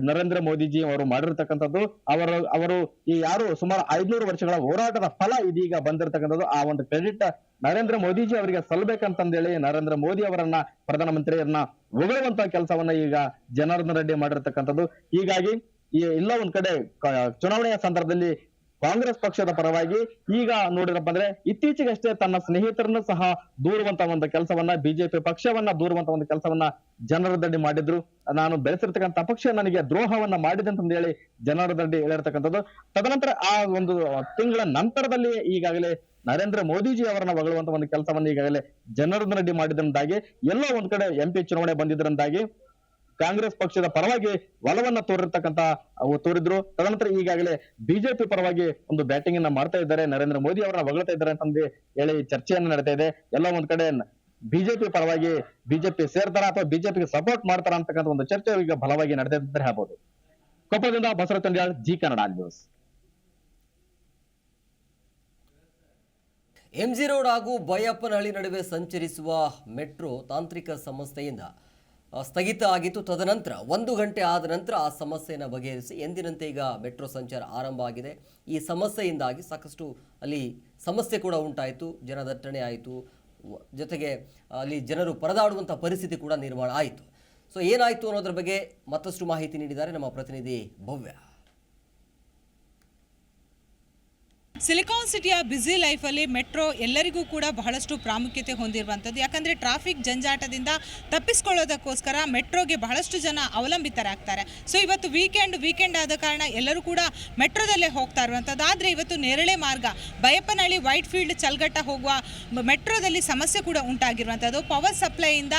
ನರೇಂದ್ರ ಮೋದಿಜಿ ಅವರು ಮಾಡಿರ್ತಕ್ಕಂಥದ್ದು. ಅವರು ಅವರು ಈ ಯಾರು ಸುಮಾರು ಐದ್ನೂರು ವರ್ಷಗಳ ಹೋರಾಟದ ಫಲ ಇದೀಗ ಬಂದಿರತಕ್ಕಂಥದ್ದು. ಆ ಒಂದು ಕ್ರೆಡಿಟ್ ನರೇಂದ್ರ ಮೋದಿಜಿ ಅವರಿಗೆ ಸಲ್ಲಬೇಕಂತಂದೇಳಿ ನರೇಂದ್ರ ಮೋದಿ ಅವರನ್ನ ಪ್ರಧಾನಮಂತ್ರಿಯನ್ನ ಹೊಗಳುವಂತ ಕೆಲಸವನ್ನ ಈಗ ಜನಾರ್ದನ್ ರೆಡ್ಡಿ ಮಾಡಿರ್ತಕ್ಕಂಥದ್ದು. ಹೀಗಾಗಿ ಎಲ್ಲ ಒಂದ್ ಕಡೆ ಚುನಾವಣೆಯ ಸಂದರ್ಭದಲ್ಲಿ ಕಾಂಗ್ರೆಸ್ ಪಕ್ಷದ ಪರವಾಗಿ ಈಗ ನೋಡಿರಪ್ಪ ಅಂದ್ರೆ ಇತ್ತೀಚೆಗಷ್ಟೇ ತನ್ನ ಸ್ನೇಹಿತರನ್ನು ಸಹ ದೂರುವಂತ ಒಂದು ಕೆಲಸವನ್ನ ಬಿಜೆಪಿ ಪಕ್ಷವನ್ನ ದೂರುವಂತ ಒಂದು ಕೆಲಸವನ್ನ ಜನರ ದಡ್ಡಿ ಮಾಡಿದ್ರು. ನಾನು ಬೆಳೆಸಿರ್ತಕ್ಕಂಥ ಪಕ್ಷ ನನಗೆ ದ್ರೋಹವನ್ನ ಮಾಡಿದೆ ಅಂತ ಹೇಳಿ ಜನರ ದಡ್ಡಿ ಹೇಳಿರ್ತಕ್ಕಂಥದ್ದು. ತದನಂತರ ಆ ಒಂದು ತಿಂಗಳ ನಂತರದಲ್ಲಿ ಈಗಾಗಲೇ ನರೇಂದ್ರ ಮೋದಿಜಿ ಅವರನ್ನ ಹೊಗಳುವಂತ ಒಂದು ಕೆಲಸವನ್ನ ಈಗಾಗಲೇ ಜನರ ರೆಡ್ಡಿ ಮಾಡಿದ್ರಿಂದಾಗಿ ಎಲ್ಲೋ ಒಂದ್ ಕಡೆ ಎಂಪಿ ಚುನಾವಣೆ ಬಂದಿದ್ರಿಂದಾಗಿ ಕಾಂಗ್ರೆಸ್ ಪಕ್ಷದ ಪರವಾಗಿ ಒಲವನ್ನ ತೋರಿರ್ತಕ್ಕಂತ ತೋರಿದ್ರು. ತದನಂತರ ಈಗಾಗಲೇ ಬಿಜೆಪಿ ಪರವಾಗಿ ಒಂದು ಬ್ಯಾಟಿಂಗ್ ಅನ್ನ ಮಾಡ್ತಾ ಇದ್ದಾರೆ. ನರೇಂದ್ರ ಮೋದಿ ಅವರನ್ನ ಹೊಗಳ್ತಾ ಇದ್ದಾರೆ ಅಂತಂದು ಹೇಳಿ ಚರ್ಚೆಯನ್ನ ನಡೀತಾ ಇದೆ. ಎಲ್ಲ ಒಂದ್ ಕಡೆ ಬಿಜೆಪಿ ಪರವಾಗಿ ಬಿಜೆಪಿ ಸೇರ್ತಾರ ಅಥವಾ ಬಿಜೆಪಿಗೆ ಸಪೋರ್ಟ್ ಮಾಡ್ತಾರ ಅಂತಕ್ಕಂಥ ಒಂದು ಚರ್ಚೆ ಈಗ ಬಲವಾಗಿ ನಡೆದಿದೆ ಅಂತ ಹೇಳ್ಬೋದು. ಕೊಪ್ಪಳದಿಂದ Basavaraj Zee Kannada news. MG road ಹಾಗೂ ಬೈಯಪ್ಪನಹಳ್ಳಿ ನಡುವೆ ಸಂಚರಿಸುವ ಮೆಟ್ರೋ ತಾಂತ್ರಿಕ ಸಂಸ್ಥೆಯಿಂದ ಸ್ಥಗಿತ ಆಗಿತ್ತು. ತದನಂತರ ಒಂದು ಗಂಟೆ ಆದ ನಂತರ ಆ ಸಮಸ್ಯೆಯನ್ನು ಬಗೆಹರಿಸಿ ಎಂದಿನಂತೆ ಈಗ ಮೆಟ್ರೋ ಸಂಚಾರ ಆರಂಭ ಆಗಿದೆ. ಈ ಸಮಸ್ಯೆಯಿಂದಾಗಿ ಸಾಕಷ್ಟು ಅಲ್ಲಿ ಸಮಸ್ಯೆ ಕೂಡ ಉಂಟಾಯಿತು. ಜನದಟ್ಟಣೆ ಆಯಿತು. ಜೊತೆಗೆ ಅಲ್ಲಿ ಜನರು ಪರದಾಡುವಂಥ ಪರಿಸ್ಥಿತಿ ಕೂಡ ನಿರ್ಮಾಣ ಆಯಿತು. ಸೊ ಏನಾಯಿತು ಅನ್ನೋದ್ರ ಬಗ್ಗೆ ಮತ್ತಷ್ಟು ಮಾಹಿತಿ ನೀಡಿದ್ದಾರೆ ನಮ್ಮ ಪ್ರತಿನಿಧಿ ಭವ್ಯ. ಸಿಲಿಕಾನ್ ಸಿಟಿಯ ಬ್ಯುಸಿ ಲೈಫಲ್ಲಿ ಮೆಟ್ರೋ ಎಲ್ಲರಿಗೂ ಕೂಡ ಬಹಳಷ್ಟು ಪ್ರಾಮುಖ್ಯತೆ ಹೊಂದಿರುವಂಥದ್ದು. ಯಾಕಂದರೆ ಟ್ರಾಫಿಕ್ ಜಂಜಾಟದಿಂದ ತಪ್ಪಿಸ್ಕೊಳ್ಳೋದಕ್ಕೋಸ್ಕರ ಮೆಟ್ರೋಗೆ ಬಹಳಷ್ಟು ಜನ ಅವಲಂಬಿತರಾಗ್ತಾರೆ. ಸೊ ಇವತ್ತು ವೀಕೆಂಡ್ ವೀಕೆಂಡ್ ಆದ ಕಾರಣ ಎಲ್ಲರೂ ಕೂಡ ಮೆಟ್ರೋದಲ್ಲೇ ಹೋಗ್ತಾ ಇರುವಂಥದ್ದು. ಆದರೆ ಇವತ್ತು ನೇರಳೆ ಮಾರ್ಗ, ಬಯಪ್ಪನಹಳ್ಳಿ ವೈಟ್ ಫೀಲ್ಡ್ ಚಲ್ಗಟ್ಟ ಹೋಗುವ ಮೆಟ್ರೋದಲ್ಲಿ ಸಮಸ್ಯೆ ಕೂಡ ಉಂಟಾಗಿರುವಂಥದ್ದು. ಪವರ್ ಸಪ್ಲೈಯಿಂದ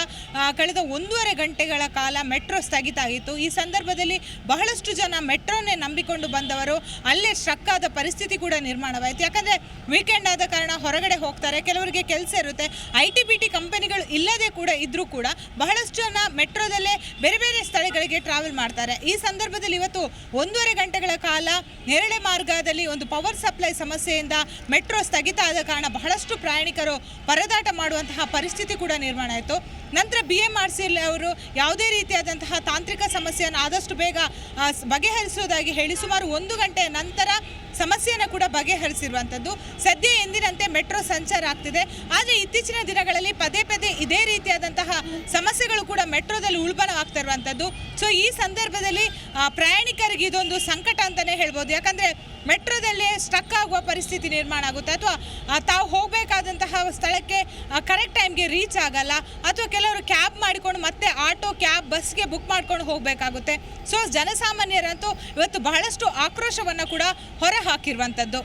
ಕಳೆದ ಒಂದೂವರೆ ಗಂಟೆಗಳ ಕಾಲ ಮೆಟ್ರೋ ಸ್ಥಗಿತ ಆಗಿತ್ತು. ಈ ಸಂದರ್ಭದಲ್ಲಿ ಬಹಳಷ್ಟು ಜನ ಮೆಟ್ರೋನೇ ನಂಬಿಕೊಂಡು ಬಂದವರು. ಅಲ್ಲೇ ಸ್ಟ್ರಕ್ ಆದ ಪರಿಸ್ಥಿತಿ ಕೂಡ ನಿರ್ಮಾಣವಾಯಿತು ಯಾಕಂದರೆ ವೀಕೆಂಡ್ ಆದ ಕಾರಣ ಹೊರಗಡೆ ಹೋಗ್ತಾರೆ, ಕೆಲವರಿಗೆ ಕೆಲಸ ಇರುತ್ತೆ ಐ ಟಿ ಬಿ ಟಿ ಕಂಪನಿಗಳು ಇಲ್ಲದೆ ಕೂಡ ಇದ್ರೂ ಕೂಡ ಬಹಳಷ್ಟು ಜನ ಮೆಟ್ರೋದಲ್ಲೇ ಬೇರೆ ಬೇರೆ ಸ್ಥಳಗಳಿಗೆ ಟ್ರಾವೆಲ್ ಮಾಡ್ತಾರೆ. ಈ ಸಂದರ್ಭದಲ್ಲಿ ಇವತ್ತು ಒಂದೂವರೆ ಗಂಟೆಗಳ ಕಾಲ ನೇರಳೆ ಮಾರ್ಗದಲ್ಲಿ ಒಂದು ಪವರ್ ಸಪ್ಲೈ ಸಮಸ್ಯೆಯಿಂದ ಮೆಟ್ರೋ ಸ್ಥಗಿತ ಆದ ಕಾರಣ ಬಹಳಷ್ಟು ಪ್ರಯಾಣಿಕರು ಪರದಾಟ ಮಾಡುವಂತಹ ಪರಿಸ್ಥಿತಿ ಕೂಡ ನಿರ್ಮಾಣ ಆಯಿತು. ನಂತರ ಬಿ ಎಂ ಆರ್ ಸಿ ಅವರು ಯಾವುದೇ ರೀತಿಯಾದಂತಹ ತಾಂತ್ರಿಕ ಸಮಸ್ಯೆಯನ್ನು ಆದಷ್ಟು ಬೇಗ ಬಗೆಹರಿಸೋದಾಗಿ ಹೇಳಿ ಸುಮಾರು ಒಂದು ಗಂಟೆಯ ನಂತರ ಸಮಸ್ಯೆಯನ್ನು ಕೂಡ ಬಗೆಹರಿಸಿರುವಂಥದ್ದು ಸದ್ಯ ಎಂದಿನಂತೆ ಮೆಟ್ರೋ ಸಂಚಾರ ಆಗ್ತಿದೆ. ಆದರೆ ಇತ್ತೀಚಿನ ದಿನಗಳಲ್ಲಿ ಪದೇ ಪದೇ ಇದೇ ರೀತಿಯಾದಂತಹ ಸಮಸ್ಯೆಗಳು ಕೂಡ ಮೆಟ್ರೋದಲ್ಲಿ ಉಳ್ಬಣವಾಗ್ತಾ ಇರುವಂಥದ್ದು. ಸೊ ಈ ಸಂದರ್ಭದಲ್ಲಿ ಪ್ರಯಾಣಿಕರಿಗೆ ಇದೊಂದು ಸಂಕಟ ಅಂತಲೇ ಹೇಳ್ಬೋದು. ಯಾಕಂದರೆ ಮೆಟ್ರೋದಲ್ಲೇ ಸ್ಟಕ್ ಆಗುವ ಪರಿಸ್ಥಿತಿ ನಿರ್ಮಾಣ ಆಗುತ್ತೆ. ಅಥವಾ ತಾವು ಹೋಗಬೇಕಾದಂತಹ ಸ್ಥಳಕ್ಕೆ ಕರೆಕ್ಟ್ ಟೈಮ್ಗೆ ರೀಚ್ ಆಗಲ್ಲ. ಅಥವಾ ಕೆಲವರು ಕ್ಯಾಬ್ ಮಾಡಿಕೊಂಡು ಮತ್ತೆ ಆಟೋ ಕ್ಯಾಬ್ ಬಸ್ಗೆ ಬುಕ್ ಮಾಡ್ಕೊಂಡು ಹೋಗಬೇಕಾಗುತ್ತೆ. ಸೊ ಜನಸಾಮಾನ್ಯರಂತೂ ಇವತ್ತು ಬಹಳಷ್ಟು ಆಕ್ರೋಶವನ್ನು ಕೂಡ ಹೊರ ಹಾಕಿರುವಂಥದ್ದು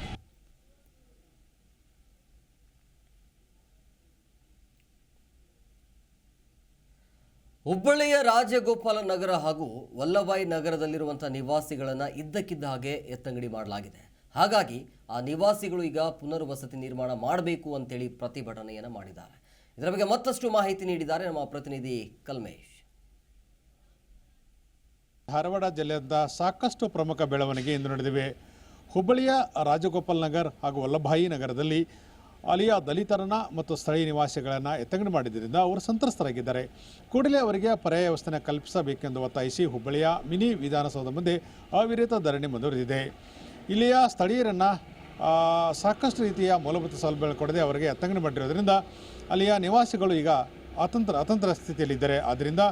ಹುಬ್ಬಳ್ಳಿಯ ರಾಜಗೋಪಾಲ ನಗರ ಹಾಗೂ ವಲ್ಲಭಾಯಿ ನಗರದಲ್ಲಿರುವಂಥ ನಿವಾಸಿಗಳನ್ನು ಇದ್ದಕ್ಕಿದ್ದ ಹಾಗೆ ಎತ್ತಂಗಡಿ ಮಾಡಲಾಗಿದೆ. ಹಾಗಾಗಿ ಆ ನಿವಾಸಿಗಳು ಈಗ ಪುನರ್ವಸತಿ ನಿರ್ಮಾಣ ಮಾಡಬೇಕು ಅಂತೇಳಿ ಪ್ರತಿಭಟನೆಯನ್ನು ಮಾಡಿದ್ದಾರೆ. ಇದರ ಬಗ್ಗೆ ಮತ್ತಷ್ಟು ಮಾಹಿತಿ ನೀಡಿದ್ದಾರೆ ನಮ್ಮ ಪ್ರತಿನಿಧಿ ಕಲ್ಮೇಶ್. ಧಾರವಾಡ ಜಿಲ್ಲೆಯಿಂದ ಸಾಕಷ್ಟು ಪ್ರಮುಖ ಬೆಳವಣಿಗೆ ಇಂದು ನಡೆದಿವೆ. ಹುಬ್ಬಳ್ಳಿಯ ರಾಜಗೋಪಾಲ್ ನಗರ್ ಹಾಗೂ ವಲ್ಲಭಾಯಿ ನಗರದಲ್ಲಿ ಅಲ್ಲಿಯ ದಲಿತರನ್ನ ಮತ್ತು ಸ್ಥಳೀಯ ನಿವಾಸಿಗಳನ್ನು ಎತ್ತಂಗಡಿ ಮಾಡಿದ್ದರಿಂದ ಅವರು ಸಂತ್ರಸ್ತರಾಗಿದ್ದಾರೆ. ಕೂಡಲೇ ಅವರಿಗೆ ಪರ್ಯಾಯ ವ್ಯವಸ್ಥೆಯನ್ನು ಕಲ್ಪಿಸಬೇಕೆಂದು ಒತ್ತಾಯಿಸಿ ಹುಬ್ಬಳ್ಳಿಯ ಮಿನಿ ವಿಧಾನಸೌಧ ಮುಂದೆ ಅವಿರತ ಧರಣಿ ಮುಂದುವರೆದಿದೆ. ಇಲ್ಲಿಯ ಸ್ಥಳೀಯರನ್ನು ಸಾಕಷ್ಟು ರೀತಿಯ ಮೂಲಭೂತ ಸೌಲಭ್ಯಗಳು ಕೊಡದೆ ಅವರಿಗೆ ಎತ್ತಂಗಡಿ ಮಾಡಿರೋದ್ರಿಂದ ಅಲ್ಲಿಯ ನಿವಾಸಿಗಳು ಈಗ ಅತಂತ್ರ ಅತಂತ್ರ ಸ್ಥಿತಿಯಲ್ಲಿದ್ದಾರೆ. ಆದ್ದರಿಂದ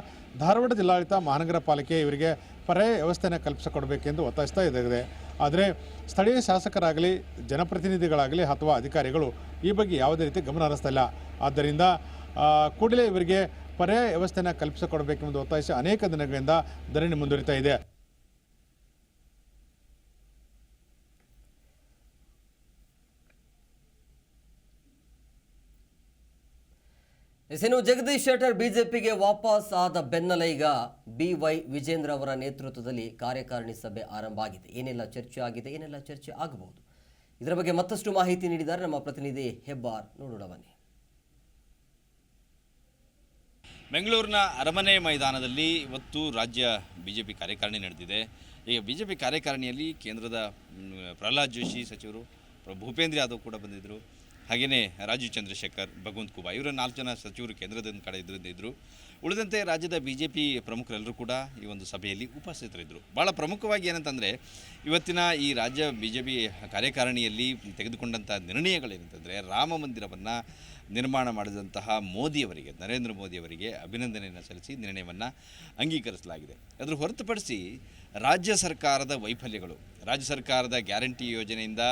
ಧಾರವಾಡ ಜಿಲ್ಲಾಡಳಿತ ಮಹಾನಗರ ಪಾಲಿಕೆ ಇವರಿಗೆ ಪರ್ಯಾಯ ವ್ಯವಸ್ಥೆಯನ್ನು ಕಲ್ಪಿಸಿಕೊಡಬೇಕೆಂದು ಒತ್ತಾಯಿಸ್ತಾ ಇದ್ದಾರೆ ಆದರೆ ಸ್ಥಳೀಯ ಶಾಸಕರಾಗಲಿ, ಜನಪ್ರತಿನಿಧಿಗಳಾಗಲಿ ಅಥವಾ ಅಧಿಕಾರಿಗಳು ಈ ಬಗ್ಗೆ ಯಾವುದೇ ರೀತಿ ಗಮನ ಹರಿಸ್ತಾ ಆದ್ದರಿಂದ ಕೂಡಲೇ ಇವರಿಗೆ ಪರ್ಯಾಯ ವ್ಯವಸ್ಥೆಯನ್ನು ಕಲ್ಪಿಸಿಕೊಡಬೇಕೆಂದು ಒತ್ತಾಯಿಸಿ ಅನೇಕ ದಿನಗಳಿಂದ ಧರಣಿ ಮುಂದುವರಿತಾ ಇದೆ. ಇನ್ನು ಜಗದೀಶ್ ಶೆಟ್ಟರ್ ಬಿಜೆಪಿಗೆ ವಾಪಸ್ ಆದ ಬೆನ್ನಲ್ಲೇ ಈಗ ಬಿ ವೈ ವಿಜೇಂದ್ರ ಅವರ ನೇತೃತ್ವದಲ್ಲಿ ಕಾರ್ಯಕಾರಿಣಿ ಸಭೆ ಆರಂಭ ಆಗಿದೆ. ಏನೆಲ್ಲ ಚರ್ಚೆ ಆಗಿದೆ, ಏನೆಲ್ಲ ಚರ್ಚೆ ಆಗಬಹುದು? ಇದರ ಬಗ್ಗೆ ಮತ್ತಷ್ಟು ಮಾಹಿತಿ ನೀಡಿದ್ದಾರೆ ನಮ್ಮ ಪ್ರತಿನಿಧಿ ಹೆಬ್ಬಾರ್. ನೋಡೋಣ ಬನ್ನಿ. ಬೆಂಗಳೂರಿನ ಅರಮನೆ ಮೈದಾನದಲ್ಲಿ ಇವತ್ತು ರಾಜ್ಯ ಬಿಜೆಪಿ ಕಾರ್ಯಕಾರಿಣಿ ನಡೆದಿದೆ. ಈಗ ಬಿಜೆಪಿ ಕಾರ್ಯಕಾರಿಣಿಯಲ್ಲಿ ಕೇಂದ್ರದ ಪ್ರಹ್ಲಾದ್ ಜೋಶಿ ಸಚಿವರು ಭೂಪೇಂದ್ರ ಯಾದವ್ ಕೂಡ ಬಂದಿದ್ದರು. ಹಾಗೆಯೇ ರಾಜೀವ್ ಚಂದ್ರಶೇಖರ್, ಭಗವಂತ್ ಕುಬಾ ಇವರ ನಾಲ್ಕು ಜನ ಸಚಿವರು ಕೇಂದ್ರದಿಂದ ಕಡೆ ಇದರಿಂದ ಇದ್ದರು ಉಳಿದಂತೆ ರಾಜ್ಯದ ಬಿ ಜೆ ಪಿ ಪ್ರಮುಖರೆಲ್ಲರೂ ಕೂಡ ಈ ಒಂದು ಸಭೆಯಲ್ಲಿ ಉಪಸ್ಥಿತರಿದ್ದರು ಭಾಳ ಪ್ರಮುಖವಾಗಿ ಏನಂತಂದರೆ, ಇವತ್ತಿನ ಈ ರಾಜ್ಯ ಬಿ ಜೆ ಪಿ ಕಾರ್ಯಕಾರಿಣಿಯಲ್ಲಿ ತೆಗೆದುಕೊಂಡಂಥ ನಿರ್ಣಯಗಳೇನಂತಂದರೆ, ರಾಮ ಮಂದಿರವನ್ನು ನಿರ್ಮಾಣ ಮಾಡಿದಂತಹ ಮೋದಿಯವರಿಗೆ, ನರೇಂದ್ರ ಮೋದಿಯವರಿಗೆ ಅಭಿನಂದನೆಯನ್ನು ಸಲ್ಲಿಸಿ ನಿರ್ಣಯವನ್ನು ಅಂಗೀಕರಿಸಲಾಗಿದೆ. ಅದರ ಹೊರತುಪಡಿಸಿ ರಾಜ್ಯ ಸರ್ಕಾರದ ವೈಫಲ್ಯಗಳು ರಾಜ್ಯ ಸರ್ಕಾರದ ಗ್ಯಾರಂಟಿ ಯೋಜನೆಯಿಂದ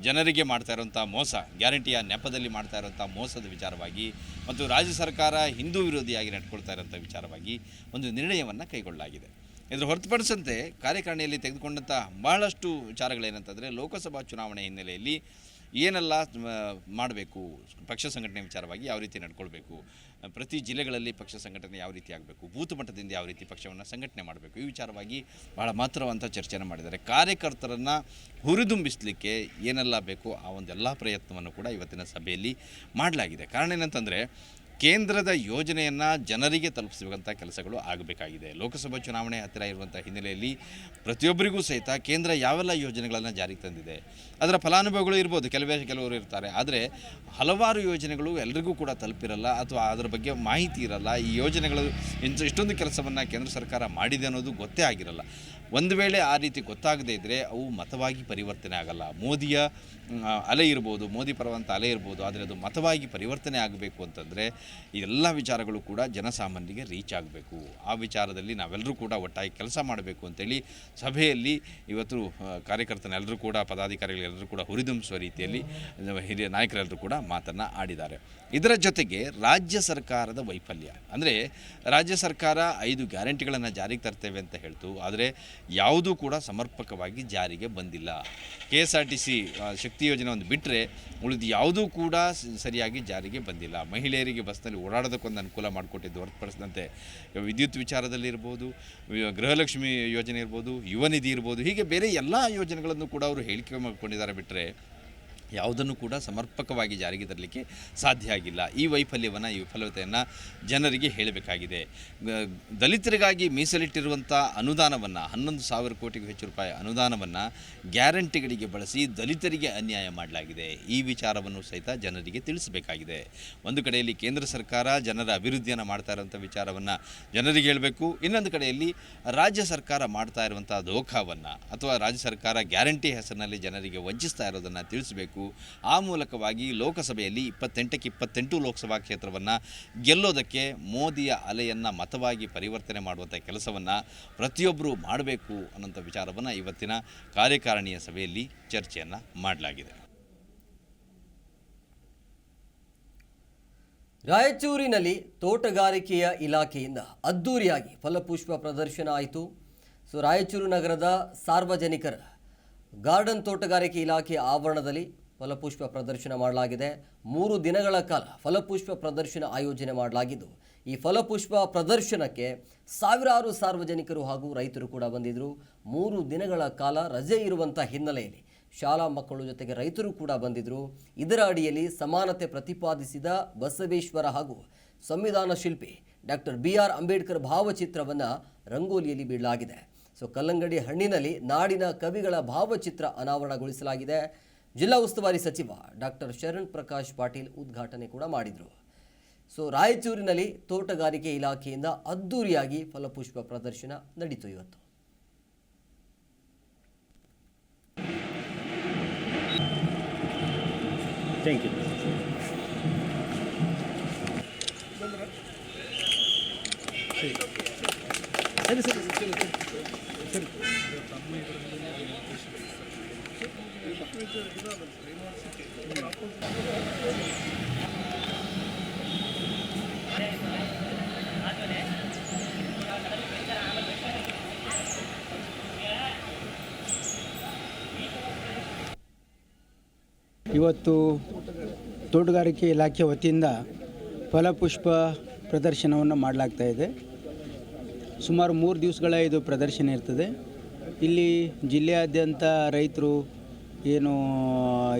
ಜನರಿಗೆ ಮಾಡ್ತಾ ಇರುವಂಥ ಮೋಸ, ಗ್ಯಾರಂಟಿಯ ನೆಪದಲ್ಲಿ ಮಾಡ್ತಾ ಇರುವಂಥ ಮೋಸದ ವಿಚಾರವಾಗಿ ಮತ್ತು ರಾಜ್ಯ ಸರ್ಕಾರ ಹಿಂದೂ ವಿರೋಧಿಯಾಗಿ ನಡ್ಕೊಳ್ತಾ ಇರೋಂಥ ವಿಚಾರವಾಗಿ ಒಂದು ನಿರ್ಣಯವನ್ನು ಕೈಗೊಳ್ಳಲಾಗಿದೆ. ಇದರ ಹೊರತುಪಡಿಸಂತೆ ಕಾರ್ಯಕಾರಣೆಯಲ್ಲಿ ತೆಗೆದುಕೊಂಡಂಥ ಬಹಳಷ್ಟು ವಿಚಾರಗಳೇನಂತಂದರೆ, ಲೋಕಸಭಾ ಚುನಾವಣೆ ಹಿನ್ನೆಲೆಯಲ್ಲಿ ಏನೆಲ್ಲ ಮಾಡಬೇಕು? ಪಕ್ಷ ಸಂಘಟನೆ ವಿಚಾರವಾಗಿ ಯಾವ ರೀತಿ ನಡ್ಕೊಳ್ಬೇಕು? ಪ್ರತಿ ಜಿಲ್ಲೆಗಳಲ್ಲಿ ಪಕ್ಷ ಸಂಘಟನೆ ಯಾವ ರೀತಿ ಆಗಬೇಕು? ಬೂತ್ ಮಟ್ಟದಿಂದ ಯಾವ ರೀತಿ ಪಕ್ಷವನ್ನು ಸಂಘಟನೆ ಮಾಡಬೇಕು? ಈ ವಿಚಾರವಾಗಿ ಭಾಳ ಮಾತ್ರವಂತ ಚರ್ಚೆಯನ್ನು ಮಾಡಿದ್ದಾರೆ. ಕಾರ್ಯಕರ್ತರನ್ನು ಹುರಿದುಂಬಿಸಲಿಕ್ಕೆ ಏನೆಲ್ಲ ಬೇಕು? ಆ ಒಂದೆಲ್ಲ ಪ್ರಯತ್ನವನ್ನು ಕೂಡ ಇವತ್ತಿನ ಸಭೆಯಲ್ಲಿ ಮಾಡಲಾಗಿದೆ. ಕಾರಣ ಏನಂತಂದರೆ ಕೇಂದ್ರದ ಯೋಜನೆಯನ್ನು ಜನರಿಗೆ ತಲುಪಿಸುವಂಥ ಕೆಲಸಗಳು ಆಗಬೇಕಾಗಿದೆ. ಲೋಕಸಭಾ ಚುನಾವಣೆ ಹತ್ತಿರ ಇರುವಂಥ ಹಿನ್ನೆಲೆಯಲ್ಲಿ ಪ್ರತಿಯೊಬ್ಬರಿಗೂ ಸಹಿತ ಕೇಂದ್ರ ಯಾವೆಲ್ಲ ಯೋಜನೆಗಳನ್ನು ಜಾರಿಗೆ ತಂದಿದೆ? ಅದರ ಫಲಾನುಭವಿಗಳು ಇರ್ಬೋದು, ಕೆಲವೇ ಕೆಲವರು ಇರ್ತಾರೆ. ಆದರೆ ಹಲವಾರು ಯೋಜನೆಗಳು ಎಲ್ರಿಗೂ ಕೂಡ ತಲುಪಿರಲ್ಲ ಅಥವಾ ಅದರ ಬಗ್ಗೆ ಮಾಹಿತಿ ಇರಲ್ಲ. ಈ ಯೋಜನೆಗಳು ಇಂಥ ಇಷ್ಟೊಂದು ಕೆಲಸವನ್ನು ಕೇಂದ್ರ ಸರ್ಕಾರ ಮಾಡಿದೆ ಅನ್ನೋದು ಗೊತ್ತೇ ಆಗಿರಲ್ಲ. ಒಂದು ವೇಳೆ ಆ ರೀತಿ ಗೊತ್ತಾಗದೇ ಇದ್ದರೆ ಅವು ಮತವಾಗಿ ಪರಿವರ್ತನೆ ಆಗಲ್ಲ. ಮೋದಿಯ ಅಲೆ ಇರ್ಬೋದು, ಮೋದಿ ಪರವಂತ ಅಲೆ ಇರ್ಬೋದು, ಆದರೆ ಅದು ಮತವಾಗಿ ಪರಿವರ್ತನೆ ಆಗಬೇಕು ಅಂತಂದರೆ ಎಲ್ಲ ವಿಚಾರಗಳು ಕೂಡ ಜನಸಾಮಾನ್ಯರಿಗೆ ರೀಚ್ ಆಗಬೇಕು. ಆ ವಿಚಾರದಲ್ಲಿ ನಾವೆಲ್ಲರೂ ಕೂಡ ಒಟ್ಟಾಗಿ ಕೆಲಸ ಮಾಡಬೇಕು ಅಂತೇಳಿ ಸಭೆಯಲ್ಲಿ ಇವತ್ತು ಕಾರ್ಯಕರ್ತನೆಲ್ಲರೂ ಕೂಡ ಪದಾಧಿಕಾರಿಗಳೆಲ್ಲರೂ ಕೂಡ ಹುರಿದುಂಬಿಸುವ ರೀತಿಯಲ್ಲಿ ಹಿರಿಯ ನಾಯಕರೆಲ್ಲರೂ ಕೂಡ ಮಾತನ್ನು ಆಡಿದ್ದಾರೆ. ಇದರ ಜೊತೆಗೆ ರಾಜ್ಯ ಸರ್ಕಾರದ ವೈಫಲ್ಯ. ಅಂದರೆ ರಾಜ್ಯ ಸರ್ಕಾರ ಐದು ಗ್ಯಾರಂಟಿಗಳನ್ನು ಜಾರಿಗೆ ತರ್ತೇವೆ ಅಂತ ಹೇಳ್ತು. ಆದರೆ ಯಾವುದೂ ಕೂಡ ಸಮರ್ಪಕವಾಗಿ ಜಾರಿಗೆ ಬಂದಿಲ್ಲ. K S R T C Shakti ಯೋಜನೆ ಒಂದು ಬಿಟ್ಟರೆ ಉಳಿದು ಯಾವುದೂ ಕೂಡ ಸರಿಯಾಗಿ ಜಾರಿಗೆ ಬಂದಿಲ್ಲ. ಮಹಿಳೆಯರಿಗೆ ಬಸ್ನಲ್ಲಿ ಓಡಾಡೋದಕ್ಕೊಂದು ಅನುಕೂಲ ಮಾಡಿಕೊಟ್ಟಿದ್ದು ಹೊರತುಪಡಿಸಿದಂತೆ ವಿದ್ಯುತ್ ವಿಚಾರದಲ್ಲಿರ್ಬೋದು ಗೃಹಲಕ್ಷ್ಮಿ ಯೋಜನೆ ಇರ್ಬೋದು, ಯುವ ನಿಧಿ ಇರ್ಬೋದು, ಹೀಗೆ ಬೇರೆ ಎಲ್ಲ ಯೋಜನೆಗಳನ್ನು ಕೂಡ ಅವರು ಹೇಳಿಕೆ ಮಾಡಿಕೊಂಡಿದ್ದಾರೆ ಬಿಟ್ಟರೆ ಯಾವುದನ್ನು ಕೂಡ ಸಮರ್ಪಕವಾಗಿ ಜಾರಿಗೆ ತರಲಿಕ್ಕೆ ಸಾಧ್ಯ ಆಗಿಲ್ಲ. ಈ ವೈಫಲ್ಯವನ್ನು, ಈ ವಿಫಲತೆಯನ್ನು ಜನರಿಗೆ ಹೇಳಬೇಕಾಗಿದೆ. ದಲಿತರಿಗಾಗಿ ಮೀಸಲಿಟ್ಟಿರುವಂಥ ಅನುದಾನವನ್ನು, ಹನ್ನೊಂದು ಸಾವಿರ ಕೋಟಿಗೂ ಹೆಚ್ಚು ರೂಪಾಯಿ ಅನುದಾನವನ್ನು ಗ್ಯಾರಂಟಿಗಳಿಗೆ ಬಳಸಿ ದಲಿತರಿಗೆ ಅನ್ಯಾಯ ಮಾಡಲಾಗಿದೆ. ಈ ವಿಚಾರವನ್ನು ಸಹಿತ ಜನರಿಗೆ ತಿಳಿಸಬೇಕಾಗಿದೆ. ಒಂದು ಕಡೆಯಲ್ಲಿ ಕೇಂದ್ರ ಸರ್ಕಾರ ಜನರ ಅಭಿವೃದ್ಧಿಯನ್ನು ಮಾಡ್ತಾ ಇರುವಂಥ ವಿಚಾರವನ್ನು ಜನರಿಗೆ ಹೇಳಬೇಕು. ಇನ್ನೊಂದು ಕಡೆಯಲ್ಲಿ ರಾಜ್ಯ ಸರ್ಕಾರ ಮಾಡ್ತಾ ಇರುವಂಥ ದೋಖಾವನ್ನು ಅಥವಾ ರಾಜ್ಯ ಸರ್ಕಾರ ಗ್ಯಾರಂಟಿ ಹೆಸರಿನಲ್ಲಿ ಜನರಿಗೆ ವಂಚಿಸ್ತಾ ಇರೋದನ್ನು ತಿಳಿಸಬೇಕು. ಆ ಮೂಲಕವಾಗಿ ಲೋಕಸಭೆಯಲ್ಲಿ ಇಪ್ಪತ್ತೆಂಟಕ್ಕೆ ಇಪ್ಪತ್ತೆಂಟು ಲೋಕಸಭಾ ಕ್ಷೇತ್ರವನ್ನು ಗೆಲ್ಲೋದಕ್ಕೆ ಮೋದಿಯ ಅಲೆಯನ್ನು ಮತವಾಗಿ ಪರಿವರ್ತನೆ ಮಾಡುವಂಥ ಕೆಲಸವನ್ನು ಪ್ರತಿಯೊಬ್ಬರೂ ಮಾಡಬೇಕು ಅನ್ನೋಂಥ ವಿಚಾರವನ್ನು ಇವತ್ತಿನ ಕಾರ್ಯಕಾರಿಣಿಯ ಸಭೆಯಲ್ಲಿ ಚರ್ಚೆಯನ್ನು ಮಾಡಲಾಗಿದೆ. ರಾಯಚೂರಿನಲ್ಲಿ ತೋಟಗಾರಿಕೆಯ ಇಲಾಖೆಯಿಂದ ಅದ್ದೂರಿಯಾಗಿ ಫಲಪುಷ್ಪ ಪ್ರದರ್ಶನ ಆಯಿತು. ಸೊ, ರಾಯಚೂರು ನಗರದ ಸಾರ್ವಜನಿಕರ ಗಾರ್ಡನ್ ತೋಟಗಾರಿಕೆ ಇಲಾಖೆ ಆವರಣದಲ್ಲಿ ಫಲಪುಷ್ಪ ಪ್ರದರ್ಶನ ಮಾಡಲಾಗಿದೆ. ಮೂರು ದಿನಗಳ ಕಾಲ ಫಲಪುಷ್ಪ ಪ್ರದರ್ಶನ ಆಯೋಜನೆ ಮಾಡಲಾಗಿದ್ದು, ಈ ಫಲಪುಷ್ಪ ಪ್ರದರ್ಶನಕ್ಕೆ ಸಾವಿರಾರು ಸಾರ್ವಜನಿಕರು ಹಾಗೂ ರೈತರು ಕೂಡ ಬಂದಿದ್ದರು ಮೂರು ದಿನಗಳ ಕಾಲ ರಜೆ ಇರುವಂಥ ಹಿನ್ನೆಲೆಯಲ್ಲಿ ಶಾಲಾ ಮಕ್ಕಳು ಜೊತೆಗೆ ರೈತರು ಕೂಡ ಬಂದಿದ್ದರು ಇದರ ಅಡಿಯಲ್ಲಿ ಸಮಾನತೆ ಪ್ರತಿಪಾದಿಸಿದ ಬಸವೇಶ್ವರ ಹಾಗೂ ಸಂವಿಧಾನ ಶಿಲ್ಪಿ ಡಾಕ್ಟರ್ ಬಿ ಆರ್ ಅಂಬೇಡ್ಕರ್ ಭಾವಚಿತ್ರವನ್ನು ರಂಗೋಲಿಯಲ್ಲಿ ಬಿಡಲಾಗಿದೆ ಸೊ, ಕಲ್ಲಂಗಡಿ ಹಣ್ಣಿನಲ್ಲಿ ನಾಡಿನ ಕವಿಗಳ ಭಾವಚಿತ್ರ ಅನಾವರಣಗೊಳಿಸಲಾಗಿದೆ. ಜಿಲ್ಲಾ ಉಸ್ತುವಾರಿ ಸಚಿವ ಡಾಕ್ಟರ್ ಶರಣ್ ಪ್ರಕಾಶ್ ಪಾಟೀಲ್ ಉದ್ಘಾಟನೆ ಕೂಡ ಮಾಡಿದರು. ಸೊ ರಾಯಚೂರಿನಲ್ಲಿ ತೋಟಗಾರಿಕೆ ಇಲಾಖೆಯಿಂದ ಅದ್ದೂರಿಯಾಗಿ ಫಲಪುಷ್ಪ ಪ್ರದರ್ಶನ ನಡೀತು ಇವತ್ತು. ಥ್ಯಾಂಕ್ ಯು ಇವತ್ತು ತೋಟಗಾರಿಕೆ ಇಲಾಖೆ ವತಿಯಿಂದ ಫಲಪುಷ್ಪ ಪ್ರದರ್ಶನವನ್ನು ಮಾಡಲಾಗ್ತಾ ಇದೆ. ಸುಮಾರು ಮೂರು ದಿವಸಗಳ ಇದು ಪ್ರದರ್ಶನ ಇರ್ತದೆ. ಇಲ್ಲಿ ಜಿಲ್ಲೆಯಾದ್ಯಂತ ರೈತರು ಏನು,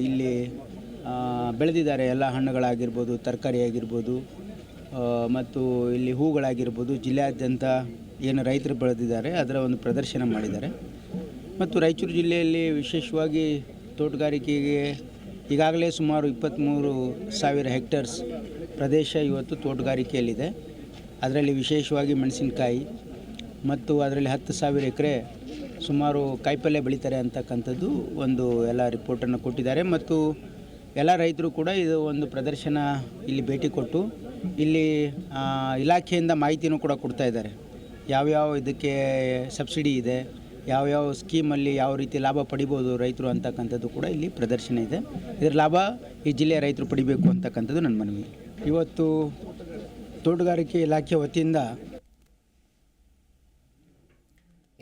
ಇಲ್ಲಿ ಬೆಳೆದಿದ್ದಾರೆ ಎಲ್ಲ ಹಣ್ಣುಗಳಾಗಿರ್ಬೋದು, ತರಕಾರಿ ಆಗಿರ್ಬೋದು ಮತ್ತು ಇಲ್ಲಿ ಹೂಗಳಾಗಿರ್ಬೋದು, ಜಿಲ್ಲೆಯಾದ್ಯಂತ ಏನು ರೈತರು ಬೆಳೆದಿದ್ದಾರೆ, ಅದರ ಒಂದು ಪ್ರದರ್ಶನ ಮಾಡಿದ್ದಾರೆ. ಮತ್ತು ರಾಯಚೂರು ಜಿಲ್ಲೆಯಲ್ಲಿ ವಿಶೇಷವಾಗಿ ತೋಟಗಾರಿಕೆಗೆ ಈಗಾಗಲೇ ಸುಮಾರು ಇಪ್ಪತ್ತ್ಮೂರು ಸಾವಿರ ಹೆಕ್ಟರ್ಸ್ ಪ್ರದೇಶ ಇವತ್ತು ತೋಟಗಾರಿಕೆಯಲ್ಲಿದೆ. ಅದರಲ್ಲಿ ವಿಶೇಷವಾಗಿ ಮೆಣಸಿನಕಾಯಿ, ಮತ್ತು ಅದರಲ್ಲಿ ಹತ್ತು ಸಾವಿರ ಎಕರೆ ಸುಮಾರು ಕಾಯಿಪಲ್ಯ ಬೆಳೀತಾರೆ ಅಂತಕ್ಕಂಥದ್ದು ಒಂದು ಎಲ್ಲ ರಿಪೋರ್ಟನ್ನು ಕೊಟ್ಟಿದ್ದಾರೆ. ಮತ್ತು ಎಲ್ಲ ರೈತರು ಕೂಡ ಇದು ಒಂದು ಪ್ರದರ್ಶನ ಇಲ್ಲಿ ಭೇಟಿ ಕೊಟ್ಟು ಇಲ್ಲಿ ಇಲಾಖೆಯಿಂದ ಮಾಹಿತಿನೂ ಕೂಡ ಕೊಡ್ತಾ ಇದ್ದಾರೆ. ಯಾವ್ಯಾವ ಇದಕ್ಕೆ ಸಬ್ಸಿಡಿ ಇದೆ, ಯಾವ್ಯಾವ ಸ್ಕೀಮಲ್ಲಿ ಯಾವ ರೀತಿ ಲಾಭ ಪಡಿಬೋದು ರೈತರು ಅಂತಕ್ಕಂಥದ್ದು ಕೂಡ ಇಲ್ಲಿ ಪ್ರದರ್ಶನ ಇದೆ. ಇದರ ಲಾಭ ಈ ಜಿಲ್ಲೆಯ ರೈತರು ಪಡಿಬೇಕು ಅಂತಕ್ಕಂಥದ್ದು ನನ್ನ ಮನವಿ. ಇವತ್ತು ತೋಟಗಾರಿಕೆ ಇಲಾಖೆ ವತಿಯಿಂದ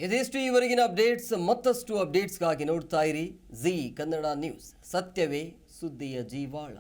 ಇದಿಷ್ಟು ಈವರೆಗಿನ ಅಪ್ಡೇಟ್ಸ್ ಮತ್ತಷ್ಟು ಅಪ್ಡೇಟ್ಸ್ಗಾಗಿ ನೋಡ್ತಾ ಇರಿ ಜಿ ಕನ್ನಡ ನ್ಯೂಸ್ ಸತ್ಯವೇ ಸುದ್ದಿಯ ಜೀವಾಳ.